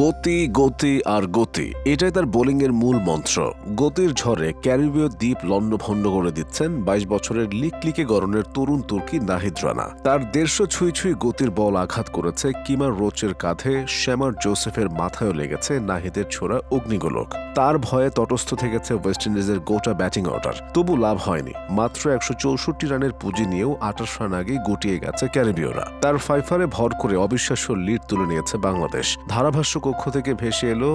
গতি গতি আর গতি। এটাই তার বোলিংয়ের মূল মন্ত্র। গতির ঝড়ে ক্যারিবীয় দ্বীপ লণ্ডভণ্ড করে দিচ্ছেন বাইশ বছরের লিকলিকে গরনের তরুণ তুর্কি নাহিদ রানা। তার দেড়শো ছুঁই ছুঁই গতির বল আঘাত করেছে কিমার রোচের কাঁধে, শ্যামার জোসেফের মাথায়ও লেগেছে নাহিদের ছোড়া অগ্নিগোলক। তার ভয়ে তটস্থ থেকেছে ওয়েস্ট ইন্ডিজের গোটা ব্যাটিং অর্ডার। তবু লাভ হয়নি। মাত্র একশো চৌষট্টি রানের পুঁজি নিয়েও আঠাশ রান আগেই গুটিয়ে গেছে ক্যারিবীয়রা। তার ফাইফারে ভর করে অবিশ্বাস্য লিড তুলে নিয়েছে বাংলাদেশ। ধারাভাষ্য কক্ষ থেকে ভেসে এলো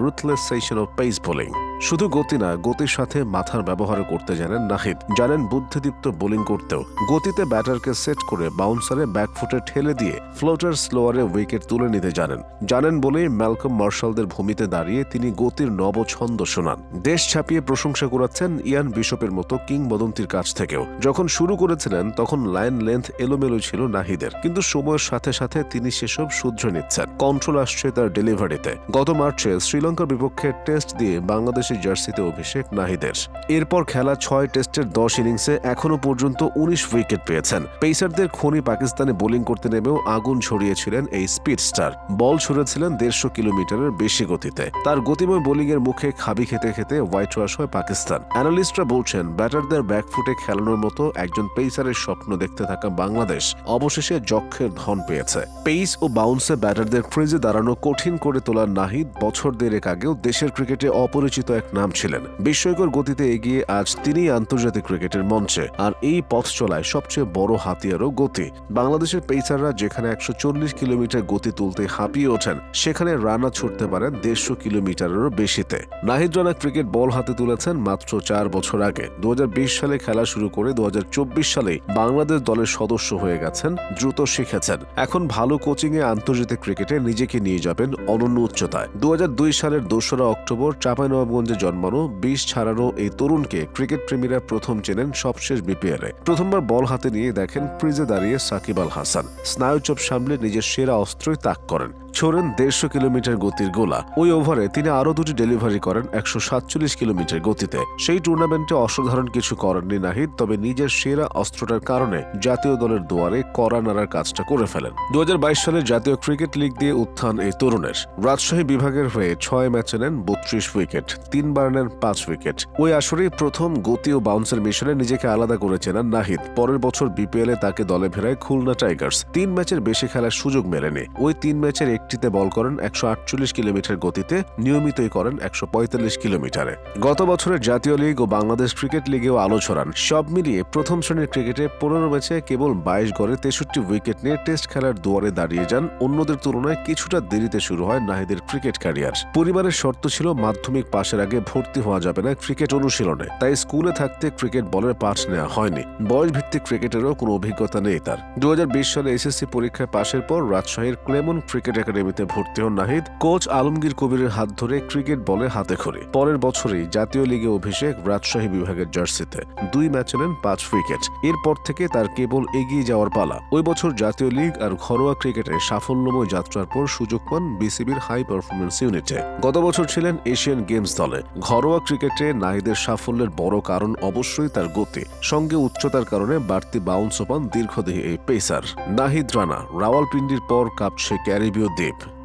ruthless session of pace bowling শুধু গতি না, গতির সাথে মাথার ব্যবহার করতে জানেন নাহিদ। জানেন বুদ্ধিদীপ্ত বোলিং করতেও। গতিতে ব্যাটারকে সেট করে বাউন্সারে ব্যাকফুটে ঠেলে দিয়ে ফ্লোটার স্লোয়ারে উইকেট তুলে নিতে জানেন। জানেন বলেই ম্যালকম মার্শালদের ভূমিতে দাঁড়িয়ে তিনি গতির নবছন্দ শোনান। দেশ ছাপিয়ে প্রশংসা করাচ্ছেন ইয়ান বিশপের মতো কিংবদন্তির কাছ থেকেও। যখন শুরু করেছিলেন, তখন লাইন লেন্থ এলোমেলো ছিল নাহিদের। কিন্তু সময়ের সাথে সাথে তিনি সেসব শুধরে নিচ্ছেন। কন্ট্রোল আসছে তার ডেলিভারিতে। গত মার্চে শ্রীলঙ্কার বিপক্ষে টেস্ট দিয়ে বাংলাদেশের জার্সিতে অভিষেক নাহিদের। এরপর খেলা ছয় টেস্টের দশ ইনিংসে এখনও পর্যন্ত উনিশ উইকেট পেয়েছেন। পেসারদের খনি পাকিস্তানে বোলিং করতে নেমেও আগুন ছড়িয়েছিলেন এই স্পিড স্টার বল ছুড়েছিলেন দেড়শো কিলোমিটারের বেশি গতিতে। তার গতিময় বোলিংয়ের মুখে খাবি খেতে খেতে হোয়াইট ওয়াশ হয় পাকিস্তান। অ্যানালিস্টরা বলছেন, ব্যাটারদের ব্যাকফুটে খেলানোর মতো একজন পেসারের স্বপ্ন দেখতে থাকা বাংলাদেশ অবশেষে যক্ষের ধন পেয়েছে। পেস ও বাউন্সে ব্যাটারদের ক্রিজে দাঁড়ানো কঠিন করে তোলার নাহিদ বছর দেড়েক আগেও দেশের ক্রিকেটে অপরিচিত এক নাম ছিলেন। বিস্ময়কর গতিতে এগিয়ে আজ তিনি আন্তর্জাতিক ক্রিকেটের মঞ্চে। আর এই পথ চলায় সবচেয়ে বড় হাতিয়ারও গতি। বাংলাদেশের পেসাররা যেখানে একশো চল্লিশ কিলোমিটার গতি তুলতে হাঁপিয়ে ওঠেন, সেখানে রানা ছুটতে পারেন দেড়শো কিলোমিটারেরও বেশিতে। নাহিদ রানা ক্রিকেট বল হাতে তুলেছেন মাত্র চার বছর আগে। দু হাজার বিশ সালে খেলা শুরু করে দু হাজার চব্বিশ সালে বাংলাদেশ দলের সদস্য হয়ে গেছেন, দ্রুত শিখেছেন। এখন ভালো কোচিংয়ে আন্তর্জাতিক ক্রিকেটে নিজেকে নিয়ে যাবেন অনন্য উচ্চতায়। দু হাজার দুই সালের দোসরা অক্টোবর চাঁপাইনবাবগঞ্জে জন্মানো বিশ ছাড়ানো এই তরুণকে ক্রিকেট প্রেমীরা প্রথম চেনেন সবশেষ এ। প্রথমবার বল হাতে নিয়ে দেখেন ক্রিজে দাঁড়িয়ে সাকিব আল হাসান। স্নায়ুচপ সামলে নিজের সেরা অস্ত্রই তাক করেন। ছোড়েন দেড়শো কিলোমিটার গতির গোলা। ওই ওভারে তিনি আরও দুটি ডেলিভারি করেন একশো সাতচল্লিশ কিলোমিটার গতিতে। সেই টুর্নামেন্টে অসাধারণ কিছু করেননি নাহিদ, তবে নিজের সেরা অস্ত্রটার কারণে জাতীয় দলের দুয়ারে কড়া নাড়ার কাজটা করে ফেলেন। দু সালে জাতীয় ক্রিকেট লিগ দিয়ে উত্থান এই তরুণের। রাজশাহী বিভাগের হয়ে ছয় ম্যাচে নেন বত্রিশ উইকেট, তিনবার নেন পাঁচ উইকেট। ওই আসরেই প্রথম গতি ও বাউন্সের মিশনে নিজেকে আলাদা করে করেছেন নাহিদ। পরের বছর বিপিএলে তাকে দলে ফেরায় খুলনা টাইগার্স। তিন ম্যাচের বেশি খেলার সুযোগ মেলেনি। ওই তিন ম্যাচের একটিতে বল করেন একশো আটচল্লিশ কিলোমিটার গতিতে, নিয়মিতই করেন একশো পঁয়তাল্লিশ কিলোমিটারে। গত বছরের জাতীয় লিগ ও বাংলাদেশ ক্রিকেট লিগেও আলো ছড়ান। সব মিলিয়ে প্রথম শ্রেণির ক্রিকেটে পনেরো ম্যাচে কেবল বাইশ গড়ে তেষট্টি উইকেট নিয়ে টেস্ট খেলার দুয়ারে দাঁড়িয়ে যান। অন্যদের তুলনায় কিছুটা দেরিতে শুরু হয় নাহিদের ক্রিকেট ক্যারিয়ার। পরিবারের শর্ত ছিল মাধ্যমিক পাশের আগে ভর্তি হওয়া যাবে না ক্রিকেট অনুশীলনে। তাই স্কুলে থাকতে ক্রিকেট বলের পাঠ নেওয়া হয়নি। বয়স ভিত্তিক ক্রিকেটেরও কোনো অভিজ্ঞতা নেই তার। দু হাজার বিশ সালে এসএসসি পরীক্ষায় পাশের পর রাজশাহীর ক্লেমন ক্রিকেট একাডেমিতে ভর্তি হন নাহিদ। কোচ আলমগীর কবিরের হাত ধরে ক্রিকেট বলে হাতে খড়ি। পরের বছরই জাতীয় লিগে অভিষেক রাজশাহী বিভাগের জার্সিতে। দুই ম্যাচে নেন পাঁচ উইকেট। এরপর থেকে তার কেবল এগিয়ে যাওয়ার পালা। ওই বছর জাতীয় লিগ আর ঘরোয়া ক্রিকেটে সাফল্যময় যাত্রার পর সুযোগ পান বিসিবির হাই পারফরমেন্স ইউনিটে। গত বছর ছিলেন এশিয়ান গেমস দলে। ঘরোয়া ক্রিকেটে নাহিদের সাফল্যের বড় কারণ অবশ্যই তার গতি। সঙ্গে উচ্চতার কারণে বাড়তি বাউন্স পান দীর্ঘদেহী এই পেসার নাহিদ রানা, রাওয়ালপিন্ডির পর কাঁপছে ক্যারিবীয় দ্বীপ